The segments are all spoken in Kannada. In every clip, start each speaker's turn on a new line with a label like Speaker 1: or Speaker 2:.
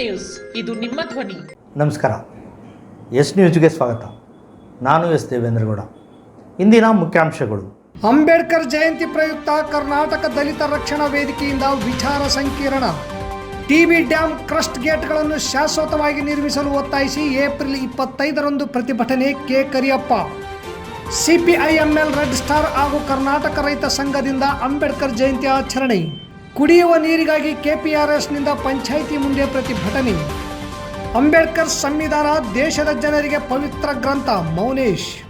Speaker 1: ನ್ಯೂಸ್. ಇದು ನಿಮ್ಮ ಧ್ವನಿ.
Speaker 2: ನಮಸ್ಕಾರ. ಎಸ್ ನ್ಯೂಸ್ಗೆ ಸ್ವಾಗತ. ನಾನು ಎಸ್ ದೇವೇಂದ್ರಗೌಡ. ಇಂದಿನ ಮುಖ್ಯಾಂಶಗಳು.
Speaker 3: ಅಂಬೇಡ್ಕರ್ ಜಯಂತಿ ಪ್ರಯುಕ್ತ ಕರ್ನಾಟಕ ದಲಿತ ರಕ್ಷಣಾ ವೇದಿಕೆಯಿಂದ ವಿಚಾರ ಸಂಕಿರಣ. ಟಿಬಿ ಡ್ಯಾಂ ಕ್ರಸ್ಟ್ ಗೇಟ್ಗಳನ್ನು ಶಾಶ್ವತವಾಗಿ ನಿರ್ಮಿಸಲು ಒತ್ತಾಯಿಸಿ ಏಪ್ರಿಲ್ ಇಪ್ಪತ್ತೈದರಂದು ಪ್ರತಿಭಟನೆ K Kariyappa CPIML red star ಹಾಗೂ ಕರ್ನಾಟಕ ರೈತ ಸಂಘದಿಂದ ಅಂಬೇಡ್ಕರ್ ಜಯಂತಿ ಆಚರಣೆ. ಕುಡಿಯುವ ನೀರಿಗಾಗಿ ಕೆಪಿಆರ್ಎಸ್ನಿಂದ ಪಂಚಾಯಿತಿ ಮುಂದೆ ಪ್ರತಿಭಟನೆ. ಅಂಬೇಡ್ಕರ್ ಸಂವಿಧಾನ ದೇಶದ ಜನರಿಗೆ ಪವಿತ್ರ ಗ್ರಂಥ Mounesh.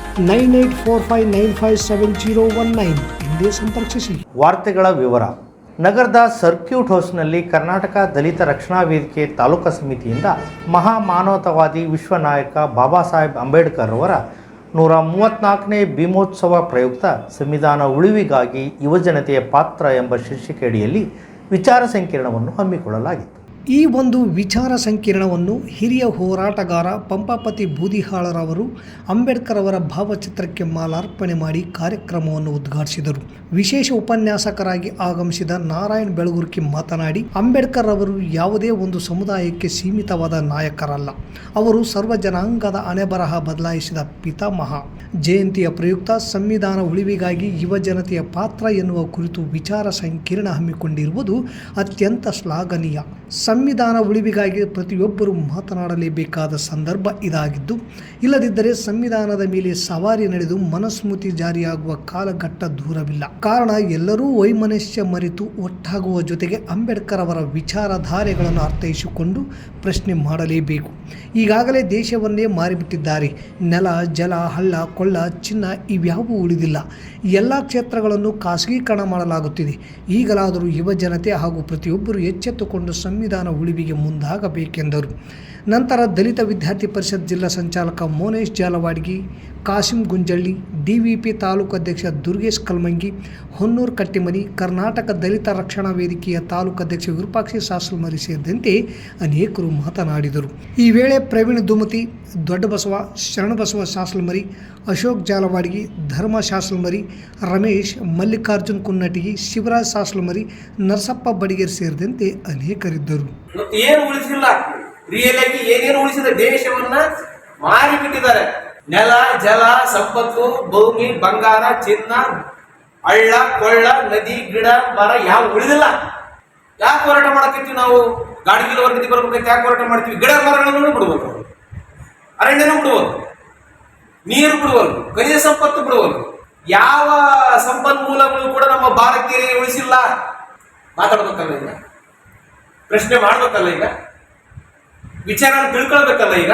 Speaker 3: nine eight four five nine five seven zero one nine. ಸಂಪರ್ಕಿಸಿ.
Speaker 2: ವಾರ್ತೆಗಳ ವಿವರ. ನಗರದ ಸರ್ಕ್ಯೂಟ್ ಹೌಸ್ನಲ್ಲಿ ಕರ್ನಾಟಕ ದಲಿತ ರಕ್ಷಣಾ ವೇದಿಕೆ ತಾಲೂಕಾ ಸಮಿತಿಯಿಂದ ಮಹಾ ಮಾನವತಾವಾದಿ ವಿಶ್ವ ನಾಯಕ ಬಾಬಾ ಸಾಹೇಬ್ ಅಂಬೇಡ್ಕರ್ ಅವರ ನೂರ ಮೂವತ್ತ್ನಾಲ್ಕನೇ ಭೀಮೋತ್ಸವ ಪ್ರಯುಕ್ತ ಸಂವಿಧಾನ ಉಳಿವಿಗಾಗಿ ಯುವಜನತೆಯ ಪಾತ್ರ ಎಂಬ ಶೀರ್ಷಿಕೆಯಡಿಯಲ್ಲಿ ವಿಚಾರ ಸಂಕಿರಣವನ್ನು ಹಮ್ಮಿಕೊಳ್ಳಲಾಗಿತ್ತು.
Speaker 3: ಈ ಒಂದು ವಿಚಾರ ಸಂಕಿರಣವನ್ನು ಹಿರಿಯ ಹೋರಾಟಗಾರ ಪಂಪಾಪತಿ ಬೂದಿಹಾಳರವರು ಅಂಬೇಡ್ಕರ್ ಅವರ ಭಾವಚಿತ್ರಕ್ಕೆ ಮಾಲಾರ್ಪಣೆ ಮಾಡಿ ಕಾರ್ಯಕ್ರಮವನ್ನು ಉದ್ಘಾಟಿಸಿದರು. ವಿಶೇಷ ಉಪನ್ಯಾಸಕರಾಗಿ ಆಗಮಿಸಿದ ನಾರಾಯಣ್ ಬೆಳಗುರ್ಕಿ ಮಾತನಾಡಿ, ಅಂಬೇಡ್ಕರ್ ಅವರು ಯಾವುದೇ ಒಂದು ಸಮುದಾಯಕ್ಕೆ ಸೀಮಿತವಾದ ನಾಯಕರಲ್ಲ. ಅವರು ಸರ್ವ ಜನಾಂಗದ ಅಣೆಬರಹ ಬದಲಾಯಿಸಿದ ಪಿತಾಮಹ. ಜಯಂತಿಯ ಪ್ರಯುಕ್ತ ಸಂವಿಧಾನ ಉಳಿವಿಗಾಗಿ ಯುವ ಜನತೆಯ ಪಾತ್ರ ಎನ್ನುವ ಕುರಿತು ವಿಚಾರ ಸಂಕಿರಣ ಹಮ್ಮಿಕೊಂಡಿರುವುದು ಅತ್ಯಂತ ಶ್ಲಾಘನೀಯ. ಸಂವಿಧಾನ ಉಳಿವಿಗಾಗಿ ಪ್ರತಿಯೊಬ್ಬರೂ ಮಾತನಾಡಲೇಬೇಕಾದ ಸಂದರ್ಭ ಇದಾಗಿದ್ದು, ಇಲ್ಲದಿದ್ದರೆ ಸಂವಿಧಾನದ ಮೇಲೆ ಸವಾರಿ ನಡೆದು ಮನಸ್ಮೃತಿ ಜಾರಿಯಾಗುವ ಕಾಲಘಟ್ಟ ದೂರವಿಲ್ಲ. ಕಾರಣ, ಎಲ್ಲರೂ ವೈಮನಸ್ಯ ಮರೆತು ಒಟ್ಟಾಗುವ ಜೊತೆಗೆ ಅಂಬೇಡ್ಕರ್ ಅವರ ವಿಚಾರಧಾರೆಗಳನ್ನು ಅರ್ಥೈಸಿಕೊಂಡು ಪ್ರಶ್ನೆ ಮಾಡಲೇಬೇಕು. ಈಗಾಗಲೇ ದೇಶವನ್ನೇ ಮಾರಿಬಿಟ್ಟಿದ್ದಾರೆ. ನೆಲ, ಜಲ, ಹಳ್ಳ, ಕೊಳ್ಳ, ಚಿನ್ನ ಇವ್ಯಾವೂ ಉಳಿದಿಲ್ಲ. ಎಲ್ಲ ಕ್ಷೇತ್ರಗಳನ್ನು ಖಾಸಗೀಕರಣ ಮಾಡಲಾಗುತ್ತಿದೆ. ಈಗಲಾದರೂ ಯುವ ಜನತೆ ಹಾಗೂ ಪ್ರತಿಯೊಬ್ಬರು ಎಚ್ಚೆತ್ತುಕೊಂಡು ಸಂವಿಧಾನ ಉಳಿವಿಗೆ ಮುಂದಾಗಬೇಕೆಂದರು. ನಂತರ ದಲಿತ ವಿದ್ಯಾರ್ಥಿ ಪರಿಷತ್ ಜಿಲ್ಲಾ ಸಂಚಾಲಕ ಮೋನೇಶ್ ಜಾಲವಾಡ್ಗಿ, ಕಾಸಿಂ ಗುಂಜಳ್ಳಿ, ಡಿವಿಪಿ ತಾಲೂಕು ಅಧ್ಯಕ್ಷ ದುರ್ಗೇಶ್ ಕಲ್ಮಂಗಿ, ಹೊನ್ನೂರು ಕಟ್ಟಿಮನಿ, ಕರ್ನಾಟಕ ದಲಿತ ರಕ್ಷಣಾ ವೇದಿಕೆಯ ತಾಲೂಕು ಅಧ್ಯಕ್ಷ ವಿರೂಪಾಕ್ಷಿ ಸಾಸಲ್ಮರಿ ಸೇರಿದಂತೆ ಅನೇಕರು ಮಾತನಾಡಿದರು. ಈ ವೇಳೆ ಪ್ರವೀಣ್ ದುಮತಿ, ದೊಡ್ಡಬಸವ, ಶರಣಬಸವ ಶಾಸಲ್ಮರಿ ಅಶೋಕ್ ಜಾಲವಾಡ್ಗಿ, ಧರ್ಮ ಶಾಸಲ್ಮರಿ ರಮೇಶ್, ಮಲ್ಲಿಕಾರ್ಜುನ್ ಕುನ್ನಟಿಗಿ ಶಿವರಾಜ್ ಶಾಸಲ್ಮರಿ ನರಸಪ್ಪ ಬಡಿಗೇರ್ ಸೇರಿದಂತೆ ಅನೇಕರಿದ್ದರು.
Speaker 4: ಏನು ರಿಯಲ್ ಆಗಿ ಏನೇನು ಉಳಿಸಿದ ದೇಶವನ್ನ ಮಾರಿ ಬಿಟ್ಟಿದ್ದಾರೆ ನೆಲ, ಜಲ, ಸಂಪತ್ತು, ಭೂಮಿ, ಬಂಗಾರ, ಚಿನ್ನ, ಹಳ್ಳ, ಕೊಳ್ಳ, ನದಿ, ಗಿಡ, ಮರ ಯಾವ ಉಳಿದಿಲ್ಲ. ಯಾಕೆ ಹೋರಾಟ ಮಾಡಕತ್ತೀವಿ ನಾವು? ಗಾಡಿಗಿಲ್ಲ ವರ್ಗದಿ ಬರ್ಬೇಕಂತ ಯಾಕೆ ಹೋರಾಟ ಮಾಡ್ತೀವಿ? ಗಿಡ, ಮರಗಳನ್ನು ಬಿಡ್ಬೇಕು. ಅರಣ್ಯನೂ ಬಿಡ್ಬೋದು ನೀರು ಬಿಡುವುದು ಖನಿಜ ಸಂಪತ್ತು ಬಿಡುವುದು ಯಾವ ಸಂಪನ್ಮೂಲಗಳು ಕೂಡ ನಮ್ಮ ಭಾರತೀಯರಿಗೆ ಉಳಿಸಿಲ್ಲ. ಮಾತಾಡ್ಬೇಕಲ್ಲ ಈಗ? ಪ್ರಶ್ನೆ ಮಾಡ್ಬೇಕಲ್ಲ ಈಗ? ವಿಚಾರ ತಿಳ್ಕೊಳ್ಬೇಕಲ್ಲ ಈಗ?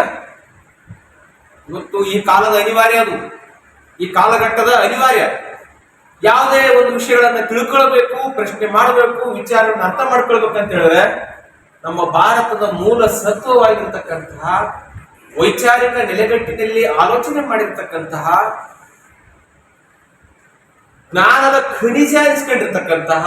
Speaker 4: ಇವತ್ತು ಈ ಕಾಲದ ಅನಿವಾರ್ಯ ಅದು. ಈ ಕಾಲಘಟ್ಟದ ಅನಿವಾರ್ಯ. ಯಾವುದೇ ಒಂದು ವಿಷಯಗಳನ್ನು ತಿಳ್ಕೊಳ್ಬೇಕು, ಪ್ರಶ್ನೆ ಮಾಡಬೇಕು ವಿಚಾರವನ್ನು ಅರ್ಥ ಮಾಡ್ಕೊಳ್ಬೇಕು ಅಂತ ಹೇಳಿದ್ರೆ ನಮ್ಮ ಭಾರತದ ಮೂಲ ಸತ್ವವಾಗಿರ್ತಕ್ಕಂತಹ ವೈಚಾರಿಕ ನೆಲೆಗಟ್ಟಿನಲ್ಲಿ ಆಲೋಚನೆ ಮಾಡಿರ್ತಕ್ಕಂತಹ ಜ್ಞಾನದ ಖನಿಜ ಅನಿಸ್ಕೊಂಡಿರ್ತಕ್ಕಂತಹ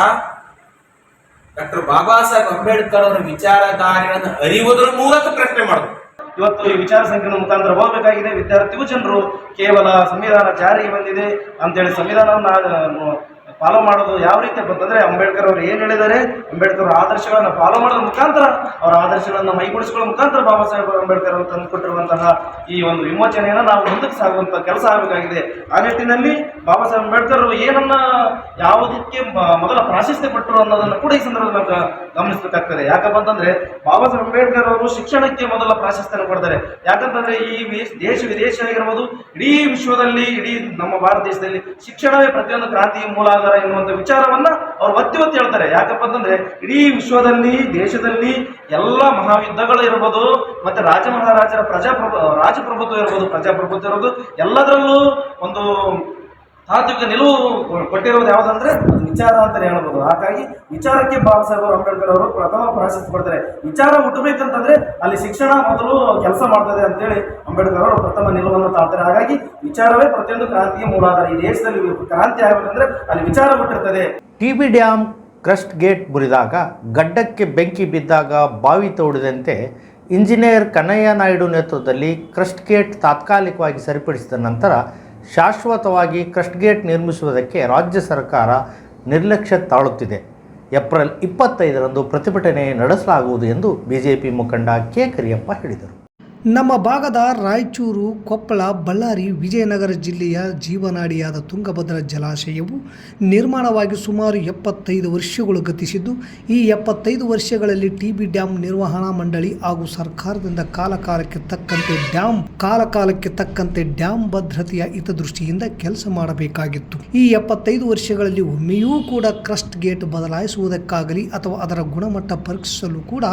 Speaker 4: ಡಾಕ್ಟರ್ ಬಾಬಾ ಸಾಹೇಬ್ ಅಂಬೇಡ್ಕರ್ ಅವರ ವಿಚಾರಧಾರೆಗಳನ್ನು ಅರಿಯುವುದರ ಮೂಲಕ ಪ್ರಶ್ನೆ ಮಾಡೋದು
Speaker 1: ಇವತ್ತು ಈ ವಿಚಾರ ಸಂಕಿರಣ ಮುಖಾಂತರ ಹೋಗಬೇಕಾಗಿದೆ. ವಿದ್ಯಾರ್ಥಿ ಜನರು ಕೇವಲ ಸಂವಿಧಾನ ಜಾರಿಗೆ ಬಂದಿದೆ ಅಂತೇಳಿ ಸಂವಿಧಾನವನ್ನು ಫಾಲೋ ಮಾಡೋದು ಯಾವ ರೀತಿ ಬಂತಂದ್ರೆ ಅಂಬೇಡ್ಕರ್ ಅವರು ಏನು ಹೇಳಿದ್ದಾರೆ? ಅಂಬೇಡ್ಕರ್ ಅವರ ಆದರ್ಶಗಳನ್ನು ಫಾಲೋ ಮಾಡೋದ್ರ ಮುಖಾಂತರ, ಅವರ ಆದರ್ಶಗಳನ್ನು ಮೈಗೂಡಿಸಿಕೊಳ್ಳೋ ಮುಖಾಂತರ ಬಾಬಾ ಸಾಹೇಬ್ ಅಂಬೇಡ್ಕರ್ ಅವರು ತಂದುಕೊಟ್ಟಿರುವಂತಹ ಈ ಒಂದು ವಿಮೋಚನೆಯನ್ನು ನಾವು ಮುಂದಕ್ಕೆ ಸಾಗುವಂತ ಕೆಲಸ ಆಗಬೇಕಾಗಿದೆ. ಆ ನಿಟ್ಟಿನಲ್ಲಿ ಬಾಬಾ ಸಾಹೇಬ್ ಅಂಬೇಡ್ಕರ್ ಅವರು ಏನನ್ನ ಯಾವುದಕ್ಕೆ ಮೊದಲ ಪ್ರಾಶಸ್ತ್ಯ ಕೊಟ್ಟರು ಅನ್ನೋದನ್ನು ಕೂಡ ಈ ಸಂದರ್ಭದಲ್ಲಿ ಗಮನಿಸಬೇಕಾಗ್ತದೆ. ಯಾಕಪ್ಪ ಅಂತಂದ್ರೆ ಬಾಬಾ ಸಾಹೇಬ್ ಅಂಬೇಡ್ಕರ್ ಅವರು ಶಿಕ್ಷಣಕ್ಕೆ ಮೊದಲ ಪ್ರಾಶಸ್ತ್ಯನ ಕೊಡ್ತಾರೆ. ಯಾಕಂತಂದ್ರೆ ಈ ದೇಶ ವಿದೇಶ ಆಗಿರ್ಬೋದು, ಇಡೀ ವಿಶ್ವದಲ್ಲಿ, ಇಡೀ ನಮ್ಮ ಭಾರತ ದೇಶದಲ್ಲಿ ಶಿಕ್ಷಣವೇ ಪ್ರತಿಯೊಂದು ಕ್ರಾಂತಿಯ ಮೂಲ ಎನ್ನುವಂತ ವಿಚಾರವನ್ನ ಅವ್ರು ಒತ್ತಿ ಒತ್ತಿ ಹೇಳ್ತಾರೆ. ಯಾಕಪ್ಪ ಅಂತಂದ್ರೆ ಇಡೀ ವಿಶ್ವದಲ್ಲಿ, ದೇಶದಲ್ಲಿ ಎಲ್ಲ ಮಹಾಯುದ್ಧಗಳು ಇರ್ಬೋದು, ಮತ್ತೆ ರಾಜ ಮಹಾರಾಜರ ಪ್ರಜಾಪ್ರಭು ರಾಜಪ್ರಭುತ್ವ ಇರ್ಬೋದು, ಪ್ರಜಾಪ್ರಭುತ್ವ ಇರ್ಬೋದು ಎಲ್ಲದರಲ್ಲೂ ಒಂದು ತಾತ್ವಿಕ ನಿಲುವು ಕೊಟ್ಟಿರೋದು ಯಾವುದಂದ್ರೆ ಅದು ವಿಚಾರ ಅಂತ ಹೇಳ್ಬೋದು. ಹಾಗಾಗಿ ವಿಚಾರಕ್ಕೆ ಬಾಬಾ ಸಾಹೇಬ್ ಅಂಬೇಡ್ಕರ್ ಅವರು ಪ್ರಥಮ ಪ್ರಾಶಸ್ತ್ಯ ಕೊಡ್ತಾರೆ ವಿಚಾರ ಹುಟ್ಟಬೇಕಂತಂದ್ರೆ ಅಲ್ಲಿ ಶಿಕ್ಷಣ ಮೊದಲು ಕೆಲಸ ಮಾಡ್ತದೆ ಅಂತೇಳಿ ಅಂಬೇಡ್ಕರ್ ಅವರು ಪ್ರಥಮ ನಿಲುವನ್ನು ತಾಳ್ತಾರೆ. ಹಾಗಾಗಿ ವಿಚಾರವೇ ಪ್ರತಿಯೊಂದು ಕ್ರಾಂತಿಗೆ ಮೂಲ ಈ ದೇಶದಲ್ಲಿ ಕ್ರಾಂತಿ ಆಗಬೇಕಂದ್ರೆ ಅಲ್ಲಿ ವಿಚಾರ ಮುಟ್ಟಿರ್ತದೆ.
Speaker 2: T B dam crest gate ಮುರಿದಾಗ, ಗಡ್ಡಕ್ಕೆ ಬೆಂಕಿ ಬಿದ್ದಾಗ ಬಾವಿ ತೋಡಿದಂತೆ ಇಂಜಿನಿಯರ್ ಕನ್ನಯ್ಯ ನಾಯ್ಡು ನೇತೃತ್ವದಲ್ಲಿ ಕ್ರಸ್ಟ್ ಗೇಟ್ ತಾತ್ಕಾಲಿಕವಾಗಿ ಸರಿಪಡಿಸಿದ ನಂತರ ಶಾಶ್ವತವಾಗಿ ಕ್ರಸ್ಟ್ ಗೇಟ್ ನಿರ್ಮಿಸುವುದಕ್ಕೆ ರಾಜ್ಯ ಸರ್ಕಾರ ನಿರ್ಲಕ್ಷ್ಯ ತಾಳುತ್ತಿದೆ. ಏಪ್ರಿಲ್ ಇಪ್ಪತ್ತೈದರಂದು ಪ್ರತಿಭಟನೆ ನಡೆಸಲಾಗುವುದು ಎಂದು ಬಿಜೆಪಿ ಮುಖಂಡ ಕೆ ಕರಿಯಪ್ಪ ಹೇಳಿದರು.
Speaker 3: ನಮ್ಮ ಭಾಗದ ರಾಯಚೂರು, ಕೊಪ್ಪಳ, ಬಳ್ಳಾರಿ, ವಿಜಯನಗರ ಜಿಲ್ಲೆಯ ಜೀವನಾಡಿಯಾದ ತುಂಗಭದ್ರಾ ಜಲಾಶಯವು ನಿರ್ಮಾಣವಾಗಿ ಸುಮಾರು ಎಪ್ಪತ್ತೈದು ವರ್ಷಗಳು ಗತಿಸಿದ್ದು, ಈ ಎಪ್ಪತ್ತೈದು ವರ್ಷಗಳಲ್ಲಿ ಟಿ ಬಿ ಡ್ಯಾಂ ನಿರ್ವಹಣಾ ಮಂಡಳಿ ಹಾಗೂ ಸರ್ಕಾರದಿಂದ ಕಾಲಕಾಲಕ್ಕೆ ತಕ್ಕಂತೆ ಡ್ಯಾಂ, ಕಾಲಕಾಲಕ್ಕೆ ತಕ್ಕಂತೆ ಡ್ಯಾಂ ಭದ್ರತೆಯ ಹಿತದೃಷ್ಟಿಯಿಂದ ಕೆಲಸ ಮಾಡಬೇಕಾಗಿತ್ತು. ಈ ಎಪ್ಪತ್ತೈದು ವರ್ಷಗಳಲ್ಲಿ ಒಮ್ಮೆಯೂ ಕೂಡ ಕ್ರಸ್ಟ್ ಗೇಟ್ ಬದಲಾಯಿಸುವುದಕ್ಕಾಗಲಿ ಅಥವಾ ಅದರ ಗುಣಮಟ್ಟ ಪರೀಕ್ಷಿಸಲು ಕೂಡ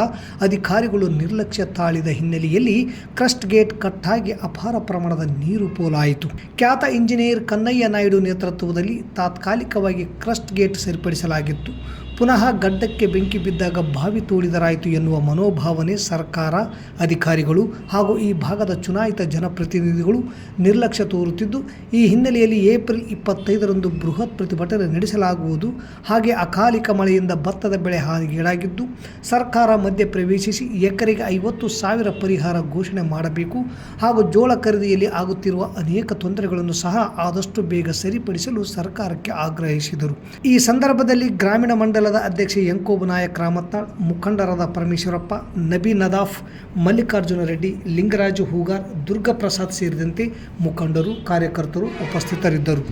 Speaker 3: ಅಧಿಕಾರಿಗಳು ನಿರ್ಲಕ್ಷ್ಯ ತಾಳಿದ ಹಿನ್ನೆಲೆಯಲ್ಲಿ ಕ್ರಸ್ಟ್ ಗೇಟ್ ಕಟ್ಟಾಗಿ ಅಪಾರ ಪ್ರಮಾಣದ ನೀರು ಪೋಲಾಯಿತು. ಖ್ಯಾತ ಇಂಜಿನಿಯರ್ ಕನ್ನಯ್ಯ ನಾಯ್ಡು ನೇತೃತ್ವದಲ್ಲಿ ತಾತ್ಕಾಲಿಕವಾಗಿ ಕ್ರಸ್ಟ್ ಗೇಟ್ ಸರಿಪಡಿಸಲಾಗಿತ್ತು. ಪುನಃ ಗಡ್ಡಕ್ಕೆ ಬೆಂಕಿ ಬಿದ್ದಾಗ ಬಾವಿ ತೋಡಿದರಾಯಿತು ಎನ್ನುವ ಮನೋಭಾವನೆ ಸರ್ಕಾರ, ಅಧಿಕಾರಿಗಳು ಹಾಗೂ ಈ ಭಾಗದ ಚುನಾಯಿತ ಜನಪ್ರತಿನಿಧಿಗಳು ನಿರ್ಲಕ್ಷ್ಯ ತೋರುತ್ತಿದ್ದು, ಈ ಹಿನ್ನೆಲೆಯಲ್ಲಿ ಏಪ್ರಿಲ್ ಇಪ್ಪತ್ತೈದರಂದು ಬೃಹತ್ ಪ್ರತಿಭಟನೆ ನಡೆಸಲಾಗುವುದು. ಹಾಗೆ ಅಕಾಲಿಕ ಮಳೆಯಿಂದ ಭತ್ತದ ಬೆಳೆ ಹಾನಿಗೀಡಾಗಿದ್ದು, ಸರ್ಕಾರ ಮಧ್ಯ ಪ್ರವೇಶಿಸಿ ಎಕರೆಗೆ ಐವತ್ತು ಸಾವಿರ ಪರಿಹಾರ ಘೋಷಣೆ ಮಾಡಬೇಕು ಹಾಗೂ ಜೋಳ ಖರೀದಿಯಲ್ಲಿ ಆಗುತ್ತಿರುವ ಅನೇಕ ತೊಂದರೆಗಳನ್ನು ಸಹ ಆದಷ್ಟು ಬೇಗ ಸರಿಪಡಿಸಲು ಸರ್ಕಾರಕ್ಕೆ ಆಗ್ರಹಿಸಿದರು. ಈ ಸಂದರ್ಭದಲ್ಲಿ ಗ್ರಾಮೀಣ ಮಂಡಲದ ಅಧ್ಯಕ್ಷ ಯಂಕೋಬ ನಾಯಕ್ ರಾಮತ್ನಾಳ್ ಮುಖಂಡರಾದ ಪರಮೇಶ್ವರಪ್ಪ, ನಬಿ ನದಾಫ್, ಮಲ್ಲಿಕಾರ್ಜುನ ರೆಡ್ಡಿ, ಲಿಂಗರಾಜು ಹೂಗಾರ್, ದುರ್ಗಪ್ರಸಾದ್ ಸೇರಿದಂತೆ ಮುಖಂಡರು, ಕಾರ್ಯಕರ್ತರು ಉಪಸ್ಥಿತರಿದ್ದರು.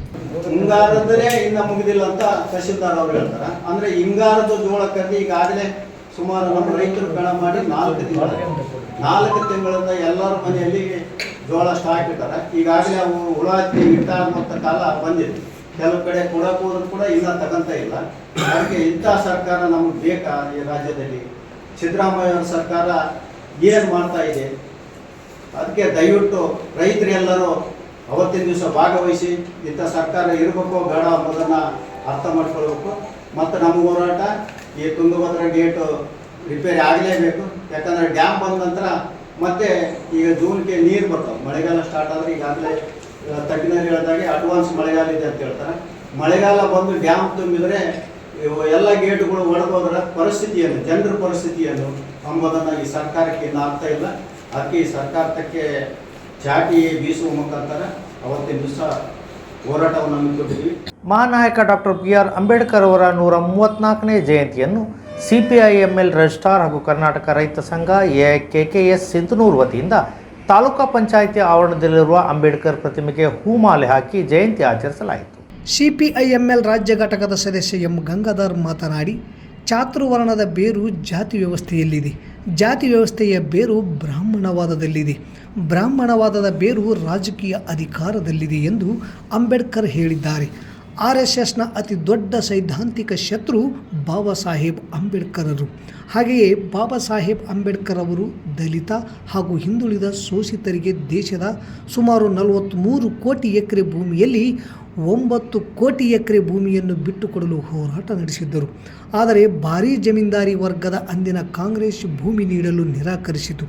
Speaker 5: ಹಿಂಗಾರದಲ್ಲೇ ಇನ್ನ ಮುಗಿದಿಲ್ಲ ಅಂತ ತಹಶೀಲ್ದಾರ್ ಅವ್ರು ಹೇಳ್ತಾರೆ. ಅಂದ್ರೆ ಹಿಂಗಾರದ ಜೋಳಕ್ಕೆ ಕದ್ದಿ ಈಗಾಗಲೇ ಸುಮಾರು ನಮ್ಮ ರೈತರು ಬೆಳೆ ಮಾಡಿ ನಾಲ್ಕು ತಿಂಗಳ, ನಾಲ್ಕು ತಿಂಗಳಿಂದ ಎಲ್ಲರ ಮನೆಯಲ್ಲಿ ಜೋಳ ಸ್ಟಾಕ್ ಇಟ್ಟಾರೆ. ಈಗಾಗಲೇ ಅವು ಹುಳ ಹತ್ತಿ ಕಾಲ ಬಂದಿದೆ. ಕೆಲವು ಕಡೆ ಕೊಡಕ್ಕೆ ಕೂಡ ಇಲ್ಲ ತಗಂತ ಇಲ್ಲ. ಅದಕ್ಕೆ ಇಂಥ ಸರ್ಕಾರ ನಮಗೆ ಬೇಕಾ ಈ ರಾಜ್ಯದಲ್ಲಿ? ಸಿದ್ದರಾಮಯ್ಯ ಅವರ ಸರ್ಕಾರ ಏನು ಮಾಡ್ತಾ ಇದೆ? ಅದಕ್ಕೆ ದಯವಿಟ್ಟು ರೈತರೆಲ್ಲರೂ ಅವತ್ತಿನ ದಿವಸ ಭಾಗವಹಿಸಿ ಇಂಥ ಸರ್ಕಾರ ಇರಬೇಕು ಬೇಡ ಅನ್ನೋದನ್ನು ಅರ್ಥ ಮಾಡ್ಕೊಳ್ಬೇಕು. ಮತ್ತು ನಮ್ಮ ಹೋರಾಟ ಈ ತುಂಗಭದ್ರಾ ಗೇಟು ರಿಪೇರಿ ಆಗಲೇಬೇಕು. ಯಾಕಂದರೆ ಡ್ಯಾಮ್ ಬಂದ ನಂತರ ಮತ್ತೆ ಈಗ ಜೂನ್ಗೆ ನೀರು ಬರ್ತಾವೆ. ಮಳೆಗಾಲ ಸ್ಟಾರ್ಟ್ ಆದರೆ ಈಗಾಗಲೇ ತಜ್ಞರು ಹೇಳಿದಾಗೆ ಅಡ್ವಾನ್ಸ್ ಮಳೆಗಾಲ ಇದೆ ಅಂತ ಹೇಳ್ತಾರೆ. ಮಳೆಗಾಲ ಬಂದು ಡ್ಯಾಮ್ ತುಂಬಿದರೆ ಎಲ್ಲ ಗೇಟ್ಗಳು ಒಳಗೋದ್ರ ಪರಿಸ್ಥಿತಿ ಏನು ಜನರ ಪರಿಸ್ಥಿತಿ ಏನು ಎಂಬುದನ್ನು ಈ ಸರ್ಕಾರಕ್ಕೆ ಇನ್ನು ಆಗ್ತಾ ಇಲ್ಲ. ಅದಕ್ಕೆ ಈ ಸರ್ಕಾರಕ್ಕೆ ಚಾಟಿ ಬೀಸುವ ಮುಖಾಂತರ ಅವತ್ತಿನ ದಿವಸ ಹೋರಾಟವನ್ನು ಹಮ್ಮಿಕೊಂಡಿದ್ವಿ
Speaker 2: ಮಹಾನಾಯಕ ಡಾಕ್ಟರ್ ಬಿ ಆರ್ ಅಂಬೇಡ್ಕರ್ ಅವರ ನೂರ ಮೂವತ್ತ್ನಾಲ್ಕನೇ ಜಯಂತಿಯನ್ನು C P I M L registrar ಹಾಗೂ ಕರ್ನಾಟಕ ರೈತ ಸಂಘ, A, K K, S, Sindhanur ವತಿಯಿಂದ ತಾಲೂಕಾ ಪಂಚಾಯಿತಿ ಆವರಣದಲ್ಲಿರುವ ಅಂಬೇಡ್ಕರ್ ಪ್ರತಿಮೆಗೆ ಹೂಮಾಲೆ ಹಾಕಿ ಜಯಂತಿ ಆಚರಿಸಲಾಯಿತು.
Speaker 3: ಸಿಪಿಐಎಂಎಲ್ ರಾಜ್ಯ ಘಟಕದ ಸದಸ್ಯ ಎಂ ಗಂಗಾಧರ್ ಮಾತನಾಡಿ, ಚಾತುರ್ವರ್ಣದ ಬೇರು ಜಾತಿ ವ್ಯವಸ್ಥೆಯಲ್ಲಿದೆ. ಜಾತಿ ವ್ಯವಸ್ಥೆಯ ಬೇರು ಬ್ರಾಹ್ಮಣವಾದದಲ್ಲಿದೆ. ಬ್ರಾಹ್ಮಣವಾದದ ಬೇರು ರಾಜಕೀಯ ಅಧಿಕಾರದಲ್ಲಿದೆ ಎಂದು ಅಂಬೇಡ್ಕರ್ ಹೇಳಿದ್ದಾರೆ. ಆರ್ ಎಸ್ ಎಸ್ನ ಅತಿ ದೊಡ್ಡ ಸೈದ್ಧಾಂತಿಕ ಶತ್ರು ಬಾಬಾ ಸಾಹೇಬ್ ಅಂಬೇಡ್ಕರರು. ಹಾಗೆಯೇ ಬಾಬಾ ಸಾಹೇಬ್ ಅಂಬೇಡ್ಕರ್ ಅವರು ದಲಿತ ಹಾಗೂ ಹಿಂದುಳಿದ ಶೋಷಿತರಿಗೆ ದೇಶದ ಸುಮಾರು ನಲವತ್ತ್ಮೂರು ಕೋಟಿ ಎಕರೆ ಭೂಮಿಯಲ್ಲಿ ಒಂಬತ್ತು ಕೋಟಿ ಎಕರೆ ಭೂಮಿಯನ್ನು ಬಿಟ್ಟುಕೊಡಲು ಹೋರಾಟ ನಡೆಸಿದ್ದರು. ಆದರೆ ಭಾರೀ ಜಮೀನ್ದಾರಿ ವರ್ಗದ ಅಂದಿನ ಕಾಂಗ್ರೆಸ್ ಭೂಮಿ ನೀಡಲು ನಿರಾಕರಿಸಿತು.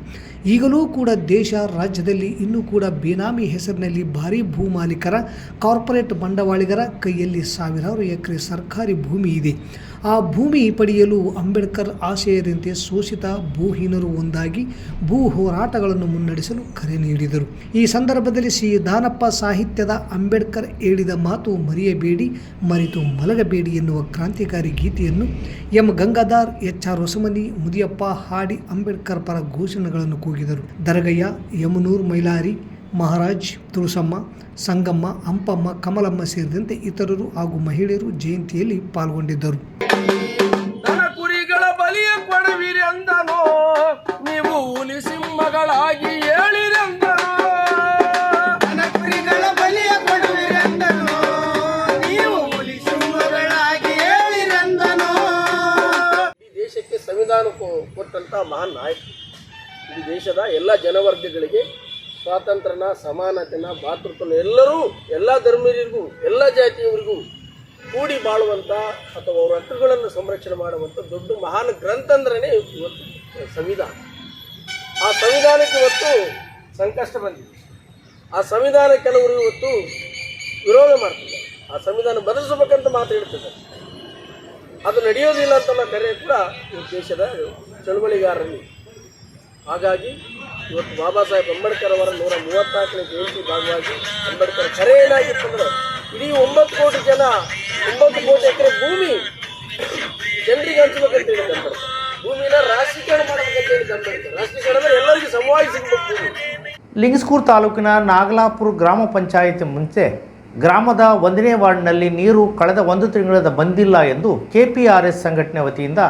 Speaker 3: ಈಗಲೂ ಕೂಡ ದೇಶ ರಾಜ್ಯದಲ್ಲಿ ಇನ್ನೂ ಕೂಡ ಬೇನಾಮಿ ಹೆಸರಿನಲ್ಲಿ ಭಾರೀ ಭೂಮಾಲೀಕರ, ಕಾರ್ಪೊರೇಟ್ ಬಂಡವಾಳಿಗರ ಕೈಯಲ್ಲಿ ಸಾವಿರಾರು ಎಕರೆ ಸರ್ಕಾರಿ ಭೂಮಿ ಇದೆ. ಆ ಭೂಮಿ ಪಡೆಯಲು ಅಂಬೇಡ್ಕರ್ ಆಶಯದಂತೆ ಶೋಷಿತ ಭೂಹೀನರು ಒಂದಾಗಿ ಭೂ ಹೋರಾಟಗಳನ್ನು ಮುನ್ನಡೆಸಲು ಕರೆ ನೀಡಿದರು. ಈ ಸಂದರ್ಭದಲ್ಲಿ ಶ್ರೀ ದಾನಪ್ಪ ಸಾಹಿತ್ಯದ ಅಂಬೇಡ್ಕರ್ ಹೇಳಿದ ಮಾತು ಮರೆಯಬೇಡಿ, ಮರೆತು ಮಲಗಬೇಡಿ ಎನ್ನುವ ಕ್ರಾಂತಿಕಾರಿ ಗೀತೆಯನ್ನು M. Gangadhar, H. R. Hosamani, Mudiyappa ಹಾಡಿ ಅಂಬೇಡ್ಕರ್ ಪರ ಘೋಷಣೆಗಳನ್ನು ದರಗಯ್ಯ ಯಮನೂರ್ ಮೈಲಾರಿ ಮಹಾರಾಜ್ ತುಳಸಮ್ಮ ಸಂಗಮ್ಮ ಹಂಪಮ್ಮ ಕಮಲಮ್ಮ ಸೇರಿದಂತೆ ಇತರರು ಹಾಗೂ ಮಹಿಳೆಯರು ಜಯಂತಿಯಲ್ಲಿ ಪಾಲ್ಗೊಂಡಿದ್ದರು.
Speaker 6: ದನ ಬಲಿಯ ಕೊಡುವಿರಿ ಅಂದನೋ ನೀವು ಹುಲಿ ಸಿಂಹಗಳಾಗಿ ಹೇಳಿರೆಂದನೋ
Speaker 5: ಕುರಿಗಳ ಬಲಿಯ ಕೊಡುವಿರೆಂದನು ನೀವು ಹುಲಿ ಸಿಂಹಗಳಾಗಿ ಹೇಳಿರೆಂದನು.
Speaker 6: ಈ ದೇಶಕ್ಕೆ ಸಂವಿಧಾನ ಕೊಟ್ಟಂತ ಮಹಾನ್ ನಾಯಕ ಈ ದೇಶದ ಎಲ್ಲ ಜನವರ್ಗಗಳಿಗೆ ಸ್ವಾತಂತ್ರ್ಯನ, ಸಮಾನತೆನ, ಭಾತೃತ್ವನ ಎಲ್ಲರೂ, ಎಲ್ಲ ಧರ್ಮೀಯರಿಗೂ, ಎಲ್ಲ ಜಾತಿಯವರಿಗೂ ಕೂಡಿ ಬಾಳುವಂಥ ಅಥವಾ ಅವರ ಹಕ್ಕುಗಳನ್ನು ಸಂರಕ್ಷಣೆ ಮಾಡುವಂಥ ದೊಡ್ಡ ಮಹಾನ್ ಗ್ರಂಥ ಅಂದ್ರೇ ಇವತ್ತು ಸಂವಿಧಾನ. ಆ ಸಂವಿಧಾನಕ್ಕೆ ಇವತ್ತು ಸಂಕಷ್ಟ ಬಂದಿದೆ. ಆ ಸಂವಿಧಾನ ಕೆಲವರು ಇವತ್ತು ವಿರೋಧ ಮಾಡ್ತಿದ್ದಾರೆ. ಆ ಸಂವಿಧಾನ ಬದಲಿಸಬೇಕಂತ ಮಾತು ಹೇಳ್ತಿದ್ದಾರೆ. ಅದು ನಡೆಯೋದಿಲ್ಲ ಅಂತ ಕರೆ ಕೂಡ ದೇಶದ ಚಳುವಳಿಗಾರರಲ್ಲಿ ಹಾಗಾಗಿ ಇವತ್ತು ಬಾಬಾ ಸಾಹೇಬ್ ಅಂಬೇಡ್ಕರ್ ಅವರ ನೂರ ಮೂವತ್ನಾಲ್ಕನೇ ಜಯಂತಿ ಭಾಗವಾಗಿ ಅಂಬೇಡ್ಕರ್ ಕರೆ ಏನಾಗಿತ್ತಂದ್ರೆ ಇಡೀ ಒಂಬತ್ತು ಕೋಟಿ ಜನ, ಒಂಬತ್ತು ಕೋಟಿ ಎಕರೆ ಭೂಮಿ ಜನರಿಗೆ ಹಂಚಬೇಕಂತ ಹೇಳಿದ ಅಂಬೇಡ್ಕರ್. ಭೂಮಿನ ರಾಷ್ಟ್ರೀಕರಣ ಮಾಡಬೇಕಂತ ಹೇಳಿದ ಅಂಬೇಡ್ಕರ್. ರಾಷ್ಟ್ರೀಕರಣ ಅಂದ್ರೆ ಎಲ್ಲರಿಗೂ ಸಮವಾಗಿ ಸಿಗಬೇಕು ಭೂಮಿ.
Speaker 2: ಲಿಂಗಸ್ಕೂರು ತಾಲೂಕಿನ ನಾಗಲಾಪುರ ಗ್ರಾಮ ಪಂಚಾಯಿತಿ ಮುಂಚೆ ಗ್ರಾಮದ ಒಂದನೇ ವಾರ್ಡ್ನಲ್ಲಿ ನೀರು ಕಳೆದ ಒಂದು ತಿಂಗಳಿಂದ ಬಂದಿಲ್ಲ ಎಂದು ಕೆಪಿಆರ್ಎಸ್ ಸಂಘಟನೆ ವತಿಯಿಂದ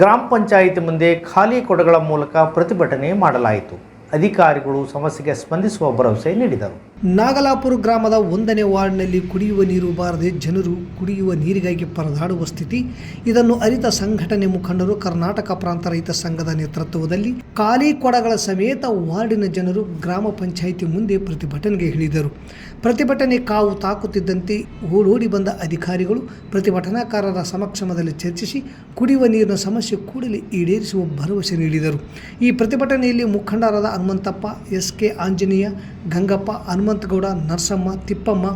Speaker 2: ಗ್ರಾಮ ಪಂಚಾಯಿತಿ ಮುಂದೆ ಖಾಲಿ ಕೊಡಗಳ ಮೂಲಕ ಪ್ರತಿಭಟನೆ ಮಾಡಲಾಯಿತು. ಅಧಿಕಾರಿಗಳು ಸಮಸ್ಯೆಗೆ ಸ್ಪಂದಿಸುವ ಭರವಸೆ ನೀಡಿದರು.
Speaker 3: ನಾಗಲಾಪುರ ಗ್ರಾಮದ ಒಂದನೇ ವಾರ್ಡ್ನಲ್ಲಿ ಕುಡಿಯುವ ನೀರು ಬಾರದೆ ಜನರು ಕುಡಿಯುವ ನೀರಿಗಾಗಿ ಪರದಾಡುವ ಸ್ಥಿತಿ. ಇದನ್ನು ಅರಿತ ಸಂಘಟನೆ ಮುಖಂಡರು ಕರ್ನಾಟಕ ಪ್ರಾಂತ ರೈತ ಸಂಘದ ನೇತೃತ್ವದಲ್ಲಿ ಖಾಲಿ ಕೊಡಗಳ ಸಮೇತ ವಾರ್ಡಿನ ಜನರು ಗ್ರಾಮ ಪಂಚಾಯಿತಿ ಮುಂದೆ ಪ್ರತಿಭಟನೆಗೆ ಇಳಿದರು. ಪ್ರತಿಭಟನೆ ಕಾವು ತಾಕುತ್ತಿದ್ದಂತೆ ಓಡೋಡಿ ಬಂದ ಅಧಿಕಾರಿಗಳು ಪ್ರತಿಭಟನಾಕಾರರ ಸಮಕ್ಷಮದಲ್ಲಿ ಚರ್ಚಿಸಿ ಕುಡಿಯುವ ನೀರಿನ ಸಮಸ್ಯೆ ಕೂಡಲೇ ಈಡೇರಿಸುವ ಭರವಸೆ ನೀಡಿದರು. ಈ ಪ್ರತಿಭಟನೆಯಲ್ಲಿ ಮುಖಂಡರಾದ ಹನುಮಂತಪ್ಪ ಎಸ್ ಕೆ ಆಂಜನೇಯ, ಗಂಗಪ್ಪ ಹನುಮಂತಗೌಡ, ನರಸಮ್ಮ, ತಿಪ್ಪಮ್ಮ,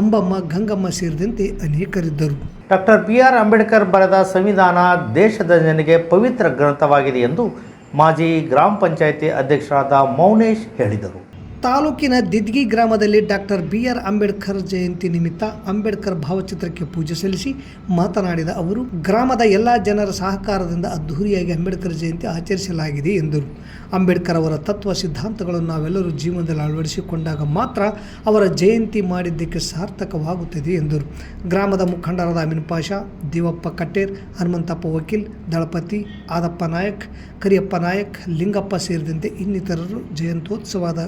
Speaker 3: ಅಂಬಮ್ಮ, ಗಂಗಮ್ಮ ಸೇರಿದಂತೆ ಅನೇಕರಿದ್ದರು.
Speaker 2: ಡಾಕ್ಟರ್ ಬಿ ಆರ್ ಅಂಬೇಡ್ಕರ್ ಬರೆದ ಸಂವಿಧಾನ ದೇಶದ ಜನರಿಗೆ ಪವಿತ್ರ ಗ್ರಂಥವಾಗಿದೆ ಎಂದು ಮಾಜಿ ಗ್ರಾಮ ಪಂಚಾಯಿತಿ ಅಧ್ಯಕ್ಷರಾದ ಮೌನೇಶ್ ಹೇಳಿದರು.
Speaker 3: ತಾಲೂಕಿನ ದಿದ್ಗಿ ಗ್ರಾಮದಲ್ಲಿ doctor B R Ambedkar Jayanti ನಿಮಿತ್ತ ಅಂಬೇಡ್ಕರ್ ಭಾವಚಿತ್ರಕ್ಕೆ ಪೂಜೆ ಸಲ್ಲಿಸಿ ಮಾತನಾಡಿದ ಅವರು, ಗ್ರಾಮದ ಎಲ್ಲ ಜನರ ಸಹಕಾರದಿಂದ ಅದ್ಧೂರಿಯಾಗಿ ಅಂಬೇಡ್ಕರ್ ಜಯಂತಿ ಆಚರಿಸಲಾಗಿದೆ ಎಂದರು. ಅಂಬೇಡ್ಕರ್ ಅವರ ತತ್ವ ಸಿದ್ಧಾಂತಗಳನ್ನು ನಾವೆಲ್ಲರೂ ಜೀವನದಲ್ಲಿ ಅಳವಡಿಸಿಕೊಂಡಾಗ ಮಾತ್ರ ಅವರ ಜಯಂತಿ ಮಾಡಿದ್ದಕ್ಕೆ ಸಾರ್ಥಕವಾಗುತ್ತದೆ ಎಂದರು. ಗ್ರಾಮದ ಮುಖಂಡರಾದ ಅಮೀನ್ ಪಾಷಾ, ದೇವಪ್ಪ ಕಟ್ಟೇರ್, ಹನುಮಂತಪ್ಪ ವಕೀಲ್, ದಳಪತಿ, ಆದಪ್ಪ ನಾಯಕ್, ಕರಿಯಪ್ಪ ನಾಯಕ್, ಲಿಂಗಪ್ಪ ಸೇರಿದಂತೆ ಇನ್ನಿತರರು ಜಯಂತ್ಯೋತ್ಸವದ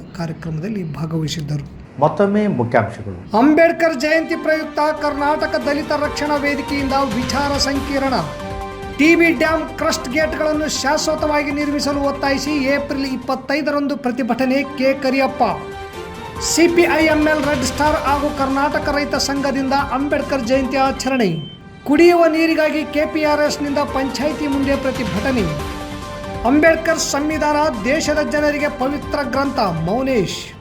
Speaker 3: ಕಾರ್ಯಕ್ರಮದಲ್ಲಿ ಭಾಗವಹಿಸಿದ್ದರು.
Speaker 2: ಮತ್ತೊಮ್ಮೆ ಮುಖ್ಯಾಂಶಗಳು.
Speaker 3: ಅಂಬೇಡ್ಕರ್ ಜಯಂತಿ ಪ್ರಯುಕ್ತ ಕರ್ನಾಟಕ ದಲಿತ ರಕ್ಷಣಾ ವೇದಿಕೆಯಿಂದ ವಿಚಾರ ಸಂಕಿರಣ. ಟಿಬಿ ಡ್ಯಾಮ್ ಕ್ರಸ್ಟ್ ಗೇಟ್ಗಳನ್ನು ಶಾಶ್ವತವಾಗಿ ನಿರ್ಮಿಸಲು ಒತ್ತಾಯಿಸಿ ಏಪ್ರಿಲ್ ಇಪ್ಪತ್ತೈದರಂದು ಪ್ರತಿಭಟನೆ K Kariyappa CPIML red star ಹಾಗೂ ಕರ್ನಾಟಕ ರೈತ ಸಂಘದಿಂದ ಅಂಬೇಡ್ಕರ್ ಜಯಂತಿ ಆಚರಣೆ. ಕುಡಿಯುವ ನೀರಿಗಾಗಿ ಕೆಪಿಆರ್ಎಸ್ನಿಂದ ಪಂಚಾಯಿತಿ ಮುಂದೆ ಪ್ರತಿಭಟನೆ. ಅಂಬೇಡ್ಕರ್ ಸಂವಿಧಾನ ದೇಶದ ಜನರಿಗೆ ಪವಿತ್ರ ಗ್ರಂಥ, ಮೌನೇಶ್.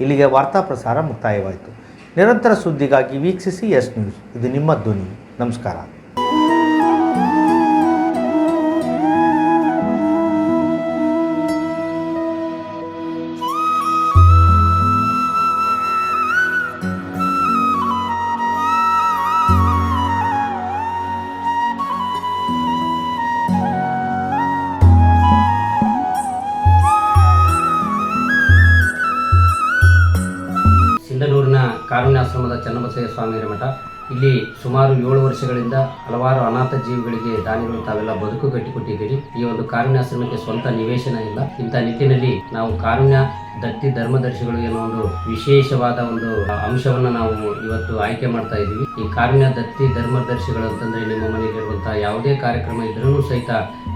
Speaker 2: ಇಲ್ಲಿಗೆ ವಾರ್ತಾ ಪ್ರಸಾರ ಮುಕ್ತಾಯವಾಯಿತು. ನಿರಂತರ ಸುದ್ದಿಗಾಗಿ ವೀಕ್ಷಿಸಿ ಎಸ್ ನ್ಯೂಸ್. ಇದು ನಿಮ್ಮ ಧ್ವನಿ. ನಮಸ್ಕಾರ.
Speaker 7: ಚನ್ನಬಸಯ್ಯ ಸ್ವಾಮಿಯರ ಮಠ. ಇಲ್ಲಿ ಸುಮಾರು ಏಳು ವರ್ಷಗಳಿಂದ ಹಲವಾರು ಅನಾಥ ಜೀವಿಗಳಿಗೆ ದಾನಿಗಳು ತಾವೆಲ್ಲ ಬದುಕು ಕಟ್ಟಿಕೊಟ್ಟಿದ್ದೀರಿ ಈ ಒಂದು ಕಾರುಣ್ಯಾಶ್ರಮಕ್ಕೆ ಸ್ವಂತ ನಿವೇಶನ ಇಲ್ಲ. ಇಂಥ ನಿಟ್ಟಿನಲ್ಲಿ ನಾವು ಕಾರುಣ್ಯ, ದತ್ತಿ, ಧರ್ಮದರ್ಶಿಗಳು ಏನೋ ಒಂದು ವಿಶೇಷವಾದ ಒಂದು ಅಂಶವನ್ನ ನಾವು ಇವತ್ತು ಆಯ್ಕೆ ಮಾಡ್ತಾ ಇದ್ದೀವಿ. ಈ ಕಾರುಣ್ಯ, ದತ್ತಿ, ಧರ್ಮದರ್ಶಿಗಳು ಅಂತಂದ್ರೆ ನಿಮ್ಮ ಮನೆಯಲ್ಲಿರುವಂತಹ ಯಾವುದೇ ಕಾರ್ಯಕ್ರಮ ಇದ್ರೂ ಸಹಿತ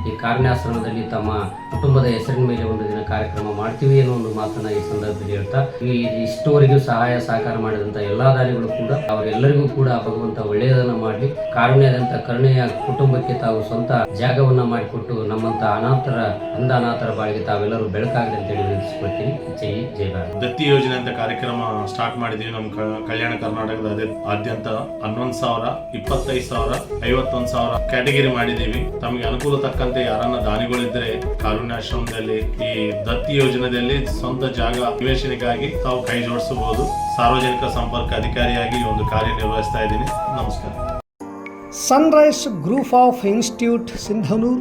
Speaker 7: ಈ ಕಾರಣಾಶ್ರಮದಲ್ಲಿ ತಮ್ಮ ಕುಟುಂಬದ ಹೆಸರಿನ ಮೇಲೆ ಒಂದು ದಿನ ಕಾರ್ಯಕ್ರಮ ಮಾಡ್ತೀವಿ ಅನ್ನೋ ಒಂದು ಮಾತನ್ನ ಈ ಸಂದರ್ಭದಲ್ಲಿ ಹೇಳ್ತಾ ಇಷ್ಟುವರೆಗೂ ಸಹಾಯ ಸಹಕಾರ ಮಾಡಿದಂತ ಎಲ್ಲಾ ದಾನಿಗಳು ಕೂಡ ಅವರೆಲ್ಲರಿಗೂ ಕೂಡ ಭಗವಂತ ಒಳ್ಳೆಯದನ್ನ ಮಾಡಲಿ. ಕಾರುಣ್ಯದಂತ ಕರುಣೆಯ ಕುಟುಂಬಕ್ಕೆ ತಾವು ಸ್ವಂತ ಜಾಗವನ್ನ ಮಾಡಿಕೊಟ್ಟು ನಮ್ಮಂತ ಅನಾಥರ ಅಂದ ಅನಾಥರ ಬಾಳಿಗೆ ತಾವೆಲ್ಲರೂ ಬೆಳಕಾಗಲಿ ಅಂತ ಹೇಳಿ ಜೈ ಜೈ ಭಾರತ್.
Speaker 8: ದತ್ತಿ ಯೋಜನೆ ಅಂತ ಕಾರ್ಯಕ್ರಮ ಸ್ಟಾರ್ಟ್ ಮಾಡಿದೀವಿ ನಮ್ಮ ಕಲ್ಯಾಣ ಕರ್ನಾಟಕದ ಅದೇ ಆದ್ಯಂತ. ಹನ್ನೊಂದು ಸಾವಿರ, ಇಪ್ಪತ್ತೈದು ಸಾವಿರ, ಐವತ್ತೊಂದು ಸಾವಿರ ಕ್ಯಾಟಗರಿ ಮಾಡಿದೀವಿ. ತಮಗೆ ಅನುಕೂಲ ತಕ್ಕಂತೆ ಯಾರನ್ನ ದಾನಿಗಳಿದ್ರೆ ಕಾರುಣ್ಯಾಶ್ರಮದಲ್ಲಿ ಈ ದತ್ತಿ ಯೋಜನೆಯಲ್ಲಿ ಸ್ವಂತ ಜಾಗ ನಿವೇಶನಕ್ಕಾಗಿ ತಾವು ಕೈ ಜೋಡಿಸಬಹುದು. ಸಾರ್ವಜನಿಕ ಸಂಪರ್ಕ ಅಧಿಕಾರಿಯಾಗಿ ಒಂದು ಕಾರ್ಯನಿರ್ವಹಿಸ್ತಾ ಇದ್ದೀನಿ. ನಮಸ್ಕಾರ.
Speaker 3: Sunrise group of institute Sindhanur